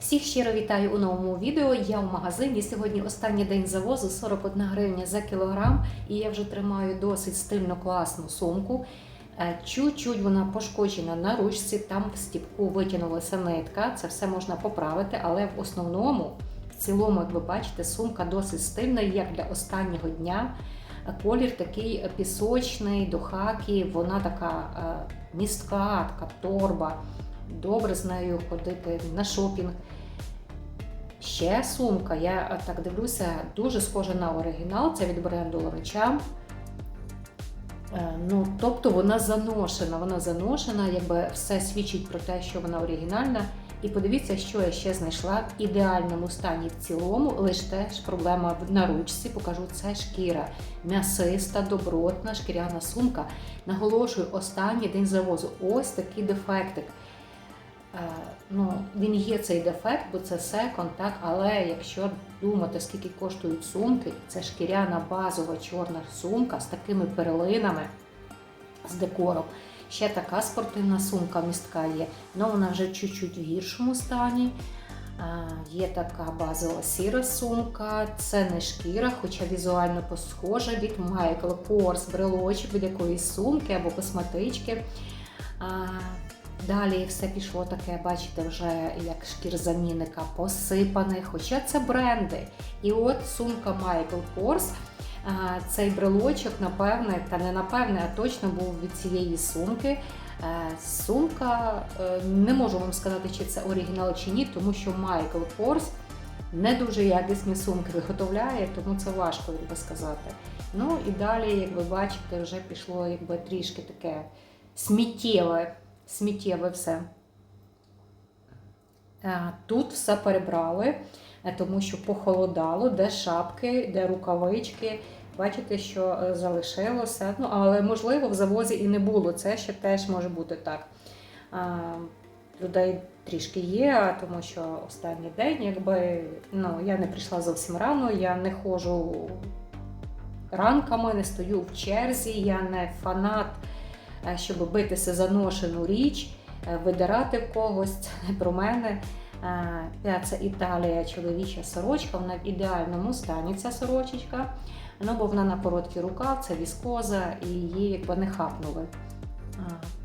Всіх щиро вітаю у новому відео. Я в магазині. Сьогодні останній день завозу 41 гривня за кілограм, і я вже тримаю досить стильно класну сумку. Е, Чуть-чуть вона пошкоджена на ручці, там в стіпку витягнулася нитка. Це все можна поправити, але в основному, в цілому, як ви бачите, сумка досить стильна, як для останнього дня. Е, Колір такий пісочний, до хакі, вона така е, містка, така торба. Добре з нею ходити на шопінг. Ще сумка, я так дивлюся, дуже схожа на оригінал. Це від бренду Лорича. Ну, тобто вона заношена, вона заношена, якби все свідчить про те, що вона оригінальна. І подивіться, що я ще знайшла в ідеальному стані в цілому, лише теж проблема на ручці. Покажу, це шкіра, м'ясиста, добротна шкіряна сумка. Наголошую, останній день завозу. Ось такий дефектик. Е, ну, він є цей дефект, бо це секонд, так, але якщо думати, скільки коштують сумки, це шкіряна базова чорна сумка з такими перлинами, з декором. Ще така спортивна сумка містка є, але вона вже чуть-чуть в гіршому стані. Е, Є така базова сіра сумка, це не шкіра, хоча візуально посхожа від Michael Kors, брелочок від якоїсь сумки або косметички. Далі все пішло таке, бачите, вже як шкірзамінника посипане, хоча це бренди. І от сумка Michael Kors, цей брелочок, напевне, та не напевне, а точно був від цієї сумки. Е, Сумка, е, не можу вам сказати, чи це оригінал чи ні, тому що Michael Kors не дуже якісні сумки виготовляє, тому це важко якби сказати. Ну і далі, як ви бачите, вже пішло якби трішки таке сміттєве сміттєве все. Е, Тут все перебрали, е, тому що похолодало, де шапки, де рукавички. Бачите, що е, залишилося. Ну, але можливо в завозі і не було. Це ще теж може бути так. Людей трішки є, тому що останній день, якби ну, я не прийшла зовсім рано, я не ходжу ранками, не стою в черзі, я не фанат щоб битися за ношену річ, е, видирати когось, це не про мене. Е, це Італія, чоловіча сорочка, вона в ідеальному стані ця сорочечка. Ну, бо вона на короткий рукав, це віскоза, і її якби не хапнули.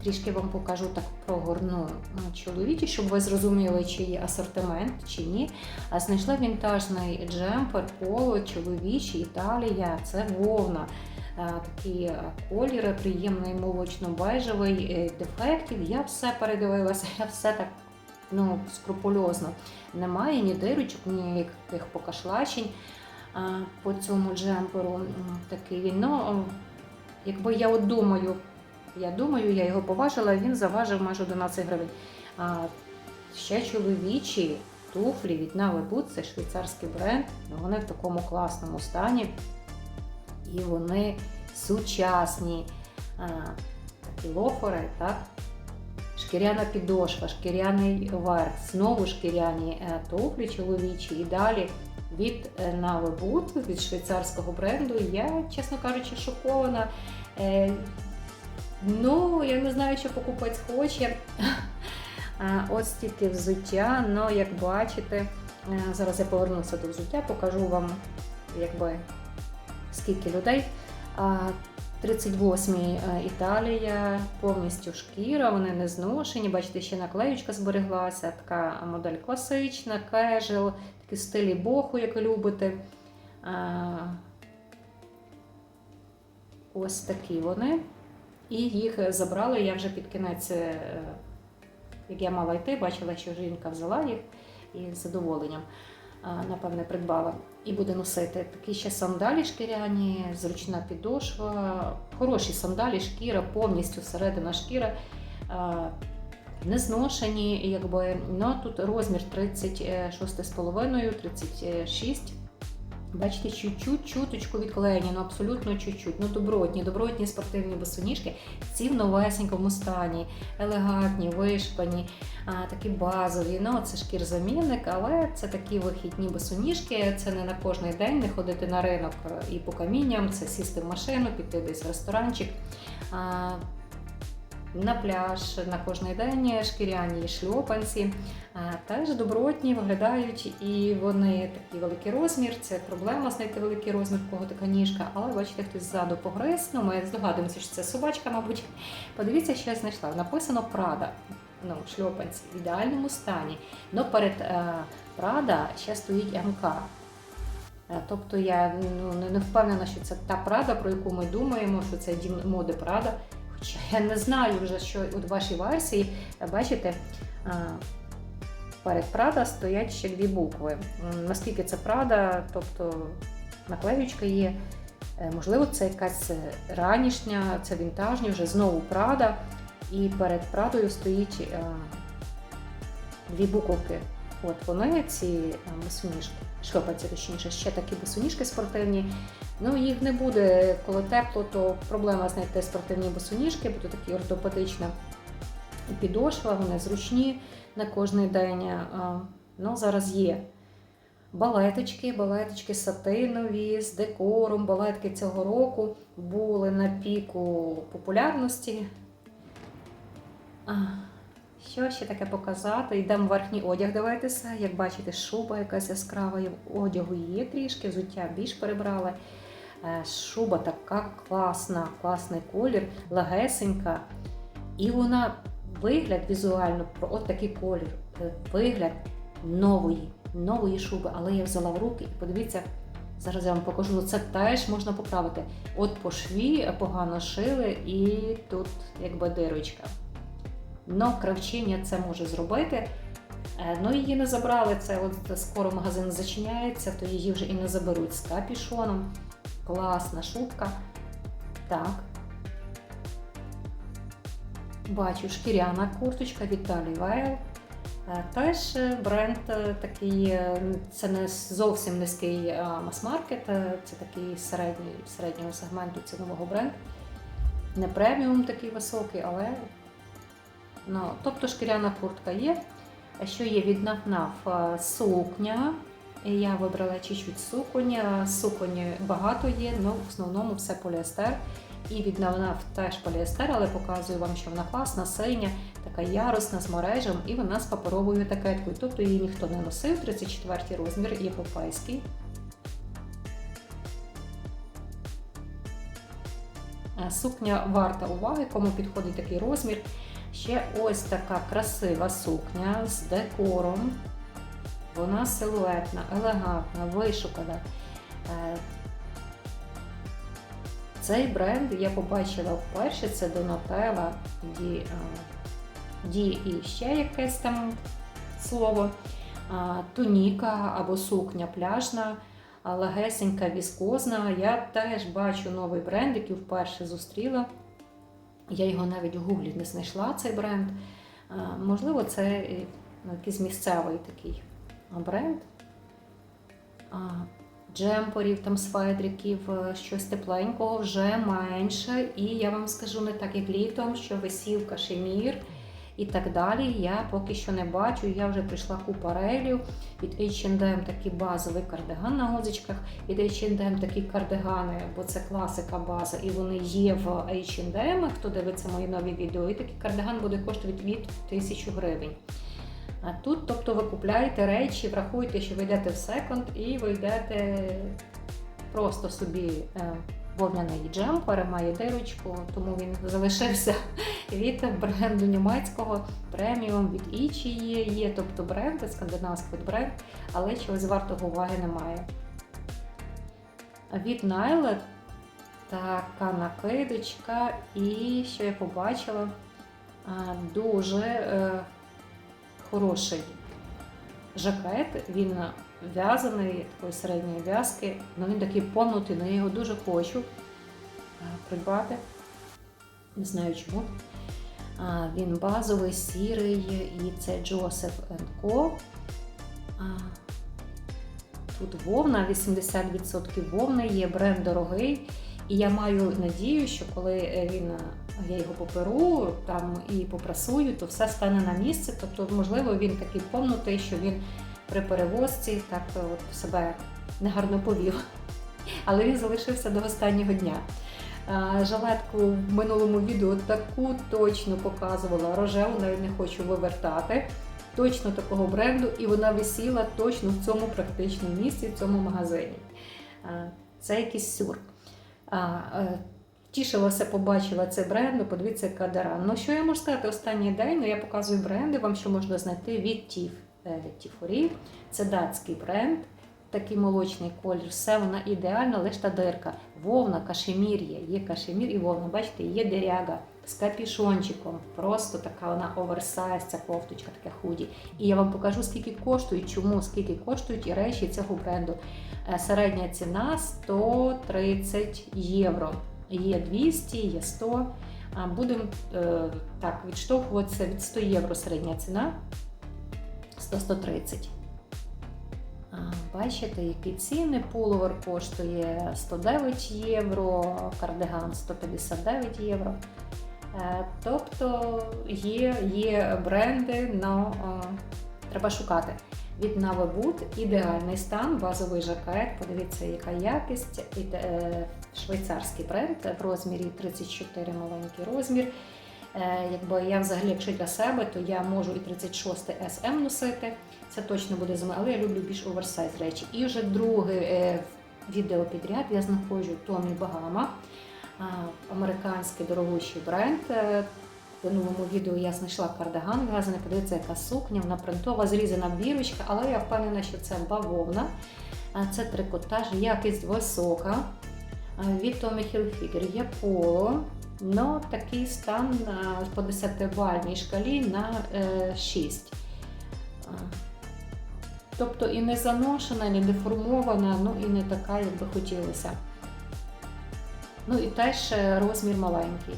Трішки вам покажу так прогорну чоловічі, щоб ви зрозуміли, чи є асортимент, чи ні. Знайшла вінтажний джемпер, поло, чоловічий, Італія, це вовна. Такі кольори, приємний молочно-бежевий дефектів. Я все передивилася, я все так ну, скрупульозно. Немає ні дирочок, ні ніяких покашлачень по цьому джемперу. Такий. Ну, якби я от думаю, я думаю, я його поважила, він заважив майже 11 гривень. Ще чоловічі туфлі від Навебут, це швейцарський бренд, вони в такому класному стані. І вони сучасні. Такі лофери, так? шкіряна підошва, шкіряний верх, знову шкіряні е, туфлі чоловічі і далі від Навебут, від швейцарського бренду. Я, чесно кажучи, шокована. Е, Ну, я не знаю, що покупець хоче. Ось тільки взуття, але як бачите, е, зараз я повернуся до взуття, покажу вам, якби скільки людей. 38-й Італія, повністю шкіра, вони не зношені. Бачите, ще наклеючка збереглася, така модель класична, кежел, такі стилі боху, як любите. Ось такі вони. І їх забрали. Я вже під кінець, е, як я мала йти, бачила, що жінка взяла їх і з задоволенням, напевне, придбала. І буде носити такі ще сандалі шкіряні, зручна підошва, хороші сандалі, шкіра, повністю середина шкіра. Не зношені, якби, ну тут розмір 36,5, 36. Бачите, чуть-чуть, чуточку відклеєні, ну абсолютно чуть-чуть. Ну, добротні, добротні спортивні босоніжки, ці в новесенькому стані, елегантні, вишпані, а, такі базові. Ну, це шкірзамінник, але це такі вихідні босоніжки, це не на кожний день, не ходити на ринок і по камінням, це сісти в машину, піти десь в ресторанчик. А, на пляж на кожний день шкіряні шльопанці. Теж добротні виглядають і вони такий великий розмір. Це проблема знайти великий розмір, кого така ніжка. Але бачите, хтось ззаду погриз. Ну, ми здогадуємося, що це собачка, мабуть. Подивіться, що я знайшла. Написано Прада. Ну, шльопанці в ідеальному стані. Но перед е, Прада ще стоїть МК. Е, Тобто я ну, не впевнена, що це та Прада, про яку ми думаємо, що це дім моди Прада. Я не знаю вже, що у вашій версії, бачите, перед Прада стоять ще дві букви. Наскільки це Прада, тобто наклеючка є. Е, Можливо, це якась ранішня, це вінтажні, вже знову Прада. І перед Прадою стоїть е, дві буковки. От вони, ці е, босоніжки, шльопанці, точніше, ще такі босоніжки спортивні. Ну, їх не буде, коли тепло, то проблема знайти спортивні босоніжки, бо то такі ортопедична підошва, вони зручні на кожний день. Ну, зараз є. Балеточки, балеточки сатинові, з декором. Балетки цього року були на піку популярності. Що ще таке показати? Йдемо в верхній одяг дивитися. Як бачите, шуба якась яскрава, і одягу є трішки, взуття більш перебрали. Е, Шуба така класна, класний колір, легесенька. І вона вигляд візуально, от такий колір, е, вигляд нової, нової шуби. Але я взяла в руки і подивіться, зараз я вам покажу, це теж можна поправити. От по шві погано шили, і тут якби дирочка. Но кравчиня це може зробити. Е, Ну, її не забрали. Це от скоро магазин зачиняється, то її вже і не заберуть з капішоном. Класна шубка. Так. Бачу, шкіряна курточка Віталій Вейл. Е, Теж е, бренд такий, це не зовсім низький мас-маркет, це такий середній, середнього сегменту цінового бренд. Не преміум такий високий, але ну, тобто шкіряна куртка є. Що є від NAF сукня. Я вибрала чуть-чуть суконь. Е, Суконь багато є, але в основному все поліестер. І від NAF теж поліестер, але показую вам, що вона класна, синя, така ярусна з мережем, і вона з паперовою етикеткою. Тобто її ніхто не носив, 34 розмір, європейський. Е, Сукня варта уваги, кому підходить такий розмір. Ще ось така красива сукня з декором. Вона силуетна, елегантна, вишукана. Е, Цей бренд я побачила вперше, це Donatella, Ді, е, і ще якесь там слово. Туніка або сукня пляжна, легесенька, віскозна. Я теж бачу новий бренд, який вперше зустріла. Я його навіть в гуглі не знайшла, цей бренд. Можливо, це е, якийсь місцевий такий бренд. джемпорів, там свайдриків, е, щось тепленького вже менше. І я вам скажу не так, як літом, що висів кашемір і так далі. Я поки що не бачу. Я вже прийшла купа рейлів. Від H&M такий базовий кардиган на гузичках. Від H&M такі кардигани, бо це класика база, і вони є в H&M. Хто дивиться мої нові відео, і такий кардиган буде коштувати від 1000 гривень. А тут, тобто, ви купляєте речі, врахуєте, що ви йдете в секонд і ви йдете просто собі е, вовняний джемпер, має дирочку, тому він залишився від бренду німецького преміум від Ічі є, є, тобто бренди, скандинавський бренд, але чогось вартого уваги немає. Від Nile така накидочка, і що я побачила, дуже е, хороший жакет. Він в'язаний такої середньої в'язки. Ну він такий повнутий, але я його дуже хочу е, придбати. Не знаю чому. Він базовий, сірий, і це Joseph Co. Тут вовна, 80% вовни є, бренд дорогий. І я маю надію, що коли е, він е, я його поперу там і попрасую, то все стане на місце. Тобто, можливо, він такий повнутий, що він при перевозці так е, от себе негарно повів. Але він залишився до останнього дня. А, Жилетку в минулому відео таку точно показувала рожеву, навіть не хочу вивертати. Точно такого бренду, і вона висіла точно в цьому практичному місці, в цьому магазині. Це якийсь сюр. Е, Тішилася, побачила цей бренд, подивіться, яка дара. Ну що я можу сказати останній день? Ну я показую бренди, вам що можна знайти від Тіф Тіфорі. Це датський бренд, такий молочний колір. Все вона ідеальна, лише та дирка. Вовна, кашемір є. Є кашемір і вовна. Бачите, є деряга з капішончиком. Просто така вона оверсайз, ця кофточка, таке худі. І я вам покажу, скільки коштують, чому, скільки коштують і речі цього бренду. Е, Середня ціна 130 євро. Є 200, є 100. Будемо е, так відштовхуватися від 100 євро середня ціна. 100-130. Бачите, які ціни. Пуловер коштує 109 євро, кардиган 159 євро. Е, Тобто є, є бренди, але треба шукати. Від Навебут ідеальний стан, базовий жакет. Подивіться, яка якість. Е, Швейцарський бренд в розмірі 34 маленький розмір. Е, Якби я взагалі, якщо для себе, то я можу і 36 SM носити. Це точно буде мене, але я люблю більш оверсайз речі. І вже друге відео підряд я знаходжу Томі Багама, американський дорогущий бренд. Е, В минулому відео я знайшла кардиган в'язаний, подивіться, яка сукня, вона принтова, зрізана бірочка, але я впевнена, що це бавовна. Це трикотаж, якість висока. Від Tommy Hilfiger є поло, но такий стан по 10-бальній шкалі на е, 6. Тобто і не заношена, і не деформована, ну і не така, як би хотілося. Ну і теж е, розмір маленький.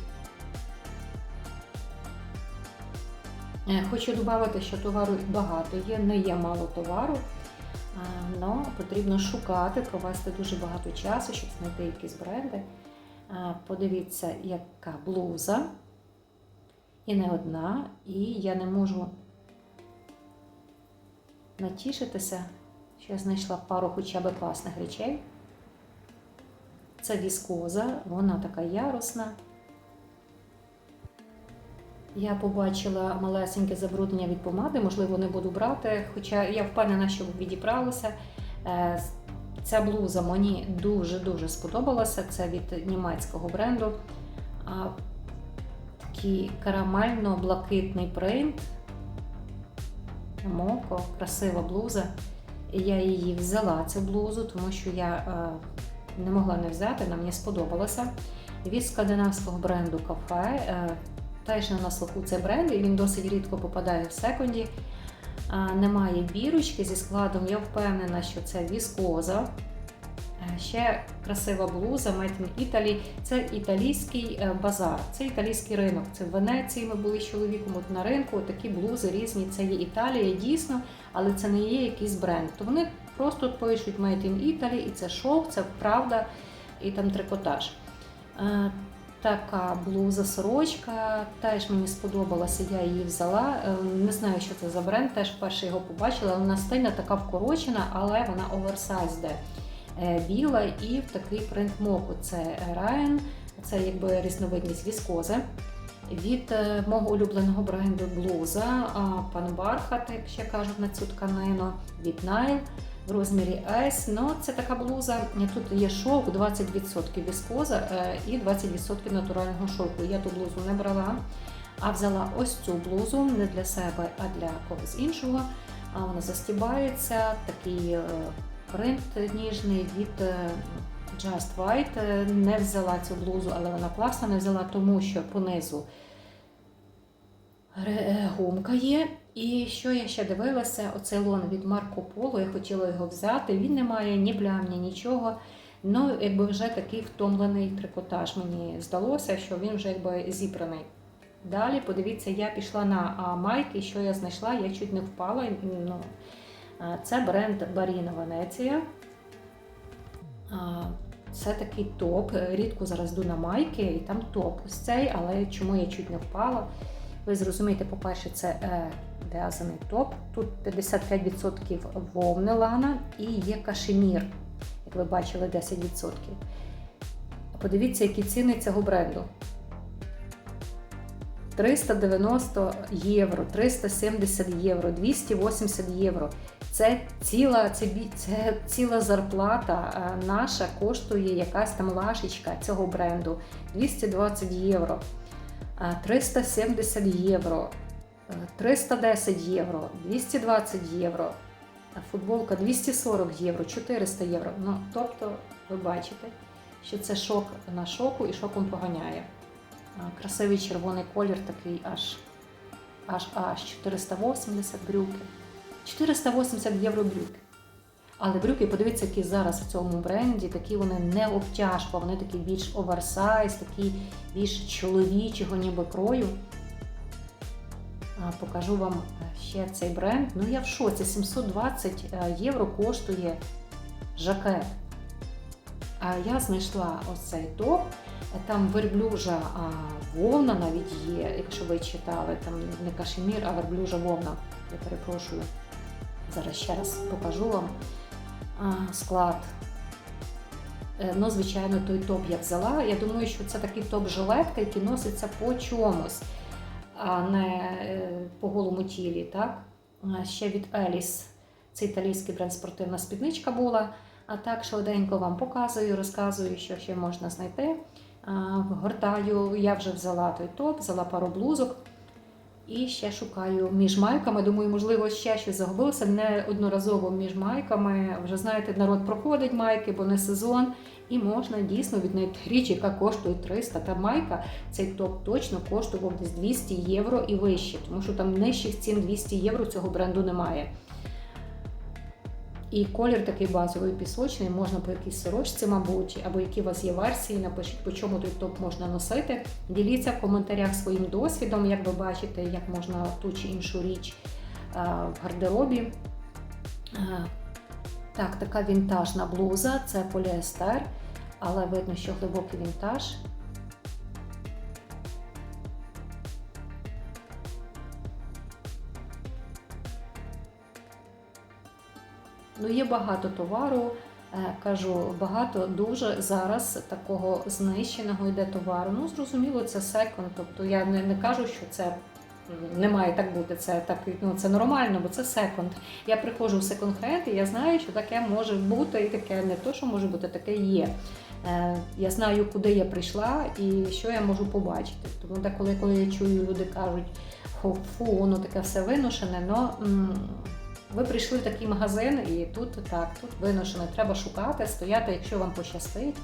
Е, Хочу додати, що товару багато є, не є мало товару, але потрібно шукати, провести дуже багато часу, щоб знайти якісь бренди. Подивіться, яка блуза. І не одна, і я не можу натішитися, що я знайшла пару хоча б класних речей. Це віскоза, вона така ярусна. Я побачила малесеньке забруднення від помади, можливо, не буду брати, хоча я впевнена, що відібралося. Ця блуза мені дуже-дуже сподобалася. Це від німецького бренду. Такий карамельно-блакитний принт. Моко, красива блуза. Я її взяла цю блузу, тому що я е, не могла не взяти, вона мені сподобалася. Від скандинавського бренду кафе. Е, теж на слуху цей бренд, і він досить рідко попадає в секунді. Е, немає бірочки зі складом, я впевнена, що це віскоза. Е, Ще красива блуза Made in Italy. Це італійський е, базар, це італійський ринок. Це в Венеції ми були з чоловіком от на ринку. Такі блузи різні. Це є Італія, дійсно, але це не є якийсь бренд. То вони просто пишуть Made in Italy, і це шов, це правда, і там трикотаж. Така блуза сорочка теж мені сподобалася, я її взяла. Е, Не знаю, що це за бренд, теж вперше його побачила. Вона стильна, така вкорочена, але вона оверсайз де е, біла і в такий принт моку. Це Ryan, це якби різновидність віскози. Від е, мого улюбленого бренду блуза пан Бархат, як ще кажуть на цю тканину, від Nile в розмірі S. Ну, це така блуза. Тут є шовк, 20% віскоза е, і 20% натурального шовку. Я ту блузу не брала, а взяла ось цю блузу не для себе, а для когось іншого. А Вона застібається, такий е, принт ніжний від е, Just White. Не взяла цю блузу, але вона класна, не взяла, тому що понизу гумка є. І що я ще дивилася, оцей лон від Марко Поло, я хотіла його взяти. Він не має ні плям, ні нічого. Ну, якби вже такий втомлений трикотаж. Мені здалося, що він вже якби зібраний. Далі, подивіться, я пішла на майки, що я знайшла, я чуть не впала. Ну, це бренд Баріна Венеція. Це такий топ. Рідко зараз йду на майки, і там топ ось цей, але чому я чуть не впала? Ви зрозумієте, по-перше, це е, в'язаний топ. Тут 55% вовни лана і є кашемір, як ви бачили, 10%. Подивіться, які ціни цього бренду. 390 євро, 370 євро, 280 євро. Це ціла, це, це ціла зарплата е, наша коштує якась там лашечка цього бренду 220 євро, е, 370 євро, е, 310 євро, 220 євро, футболка 240 євро, 400 євро. Ну, тобто, ви бачите, що це шок на шоку і шоком поганяє. Красивий червоний колір такий аж аж аж 480 брюки. 480 євро брюки. Але брюки, подивіться, які зараз в цьому бренді, такі вони не обтяжко, вони такі більш оверсайз, такі більш чоловічого ніби крою. Покажу вам ще цей бренд. Ну я в шоці, 720 е, євро коштує жакет. А я знайшла ось цей топ. Там верблюжа вовна навіть є, якщо ви читали, там не кашемір, а верблюжа вовна. Я перепрошую. Зараз ще раз покажу вам склад. Е, Ну, звичайно, той топ я взяла. Я думаю, що це такий топ-жилетка, який носиться по чомусь, а не е, по голому тілі. Так? Ще від Еліс. Це італійський бренд спортивна спідничка була. А так швиденько вам показую, розказую, що ще можна знайти. Вгортаю, Гортаю, я вже взяла той топ, взяла пару блузок і ще шукаю між майками. Думаю, можливо, ще щось загубилося. Не одноразово між майками. Вже знаєте, народ проходить майки, бо не сезон. І можна дійсно віднайти річ, яка коштує 300. Та майка, цей топ точно коштував десь 200 євро і вище, тому що там нижчих цін 200 євро цього бренду немає. І колір такий базовий пісочний, можна по якійсь сорочці, мабуть, або які у вас є версії, напишіть, по чому той топ можна носити. Діліться в коментарях своїм досвідом, як ви бачите, як можна ту чи іншу річ а, в гардеробі. А, Так, така вінтажна блуза, це поліестер, але видно, що глибокий вінтаж. Ну, є багато товару, е, кажу, багато дуже зараз такого знищеного йде товару. Ну, зрозуміло, це секонд. Тобто я не, не кажу, що це не має так бути. Це так ну, це нормально, бо це секонд. Я приходжу в секонд-хенд, і я знаю, що таке може бути, і таке не то, що може бути, таке є. Е, Я знаю, куди я прийшла і що я можу побачити. Тому деколи, коли я чую, люди кажуть, фу, фу воно таке все виношене, но. Ви прийшли в такий магазин, і тут так, тут виношено. Треба шукати, стояти, якщо вам пощастить,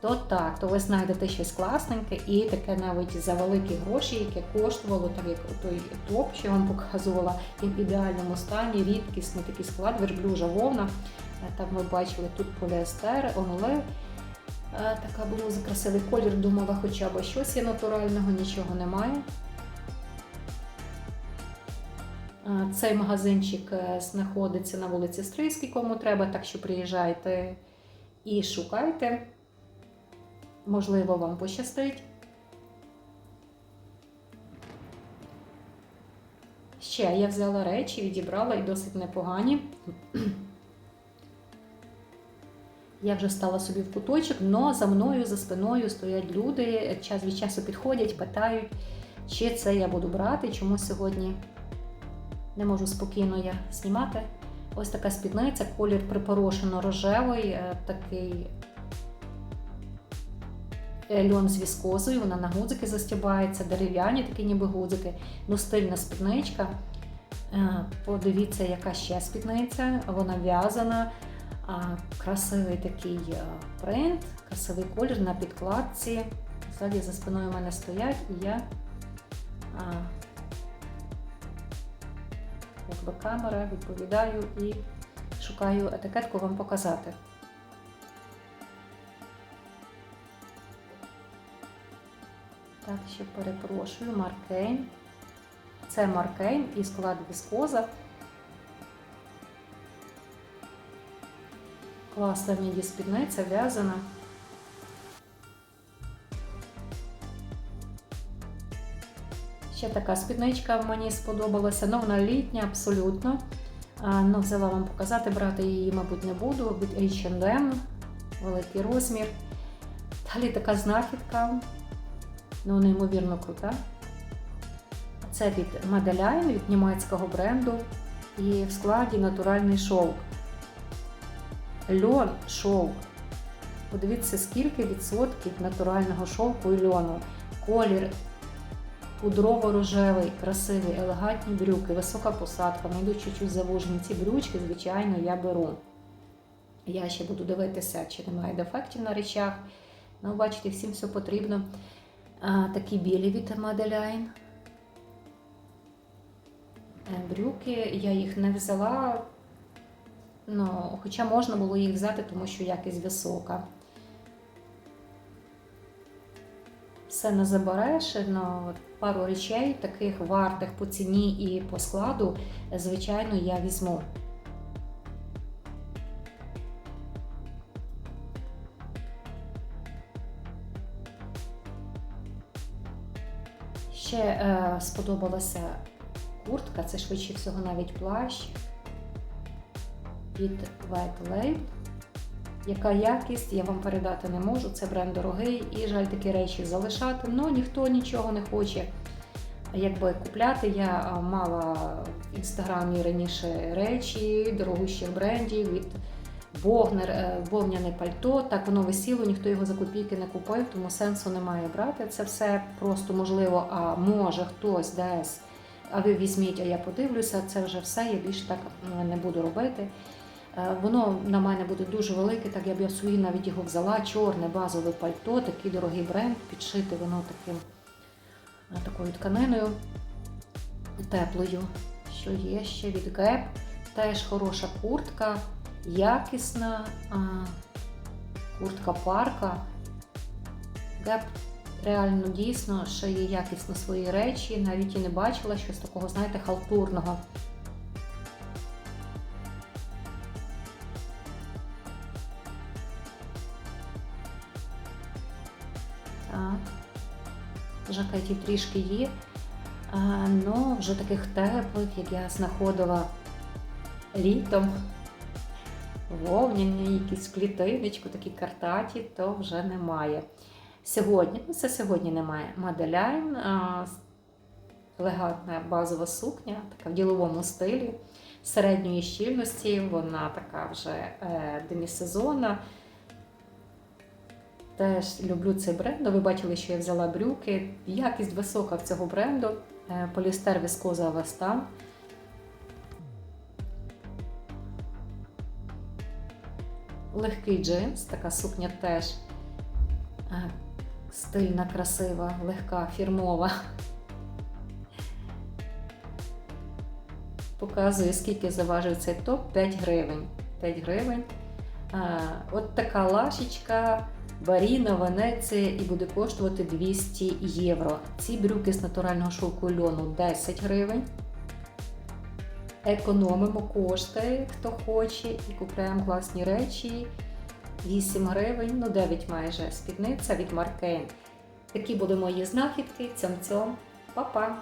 то так, то ви знайдете щось класненьке і таке навіть за великі гроші, яке коштувало, так як той топ, що я вам показувала, і в ідеальному стані, рідкісний такий склад, верблюжа вовна. Е, Там ви бачили тут поліестер, онолив. Е, Така блуза, красивий колір, думала, хоча б щось є натурального, нічого немає. Цей магазинчик е, знаходиться на вулиці Стрийській, кому треба, так що приїжджайте і шукайте. Можливо, вам пощастить. Ще я взяла речі, відібрала і досить непогані. Я вже стала собі в куточок, але за мною, за спиною стоять люди, час від часу підходять, питають, чи це я буду брати, чому сьогодні не можу спокійно я знімати. Ось така спідниця, колір припорошено рожевий, е, такий е, льон з віскозою, вона на гудзики застібається, дерев'яні такі ніби гудзики, ну стильна спідничка. Е, Подивіться, яка ще спідниця, вона в'язана, красивий такий принт, красивий колір на підкладці. Ззаді за спиною в мене стоять і я. Якби камера, відповідаю і шукаю етикетку вам показати. Так, ще перепрошую, Маркейн. Це Маркейн і склад віскоза. Класна міді спідниця, в'язана. Ще така спідничка мені сподобалася, ну вона літня абсолютно. Ну, взяла вам показати, брати її, мабуть, не буду. Від H&M, великий розмір. Далі така знахідка, ну неймовірно крута. Це від Madeline, від німецького бренду. І в складі натуральний шовк. Льон шовк. Подивіться, скільки відсотків натурального шовку і льону. Колір пудрово-рожевий, красивий, елегантні брюки, висока посадка, не йдуть чуть-чуть завужені. Ці брючки, звичайно, я беру. Я ще буду дивитися, чи немає дефектів на речах. Ну, бачите, всім все потрібно. А, такі білі від. Е, Брюки, я їх не взяла, ну, хоча можна було їх взяти, тому що якість висока. Все не забереш, пару речей, таких вартих по ціні і по складу, звичайно, я візьму. Ще е, сподобалася куртка, це швидше всього навіть плащ від White Label. Яка якість, я вам передати не можу, це бренд дорогий і жаль такі речі залишати, але ніхто нічого не хоче якби купляти. Я мала в інстаграмі раніше речі дорогущих брендів від Богнер, е, вовняне пальто. Так воно висіло, ніхто його за копійки не купив, тому сенсу немає брати. Це все просто можливо, а може хтось десь. А ви візьміть, а я подивлюся, це вже все, я більше так е, не буду робити. Е, Воно на мене буде дуже велике, так я б я собі навіть його взяла. Чорне базове пальто, такий дорогий бренд, підшите воно таким, е, такою тканиною теплою. Що є ще від Gap. Теж хороша куртка, якісна куртка парка. Gap реально дійсно шиє якісно свої речі. Навіть і не бачила щось такого, знаєте, халтурного. Так. Жакетів трішки є. А, ну, вже таких теплих, як я знаходила літом. Вовняні, якісь в клітиночку, такі картаті, то вже немає. Сьогодні, ну це сьогодні немає. Маделяйн, елегантна базова сукня, така в діловому стилі, середньої щільності, вона така вже е, демісезонна. Теж люблю цей бренд. Ви бачили, що я взяла брюки. Якість висока в цього бренду. Е, Полістер віскоза Вестан. Легкий джинс, така сукня теж е, стильна, красива, легка, фірмова. Показую, скільки заважив цей топ 5 гривень. 5 гривень. Е, От така лашечка. Баріна, Венеція і буде коштувати 200 євро. Ці брюки з натурального шовку льону 10 гривень. Економимо кошти, хто хоче, і купуємо класні речі. 8 гривень, ну 9 майже спідниця від Маркейн. Такі будуть мої знахідки. Цьом-цьом. Па-па!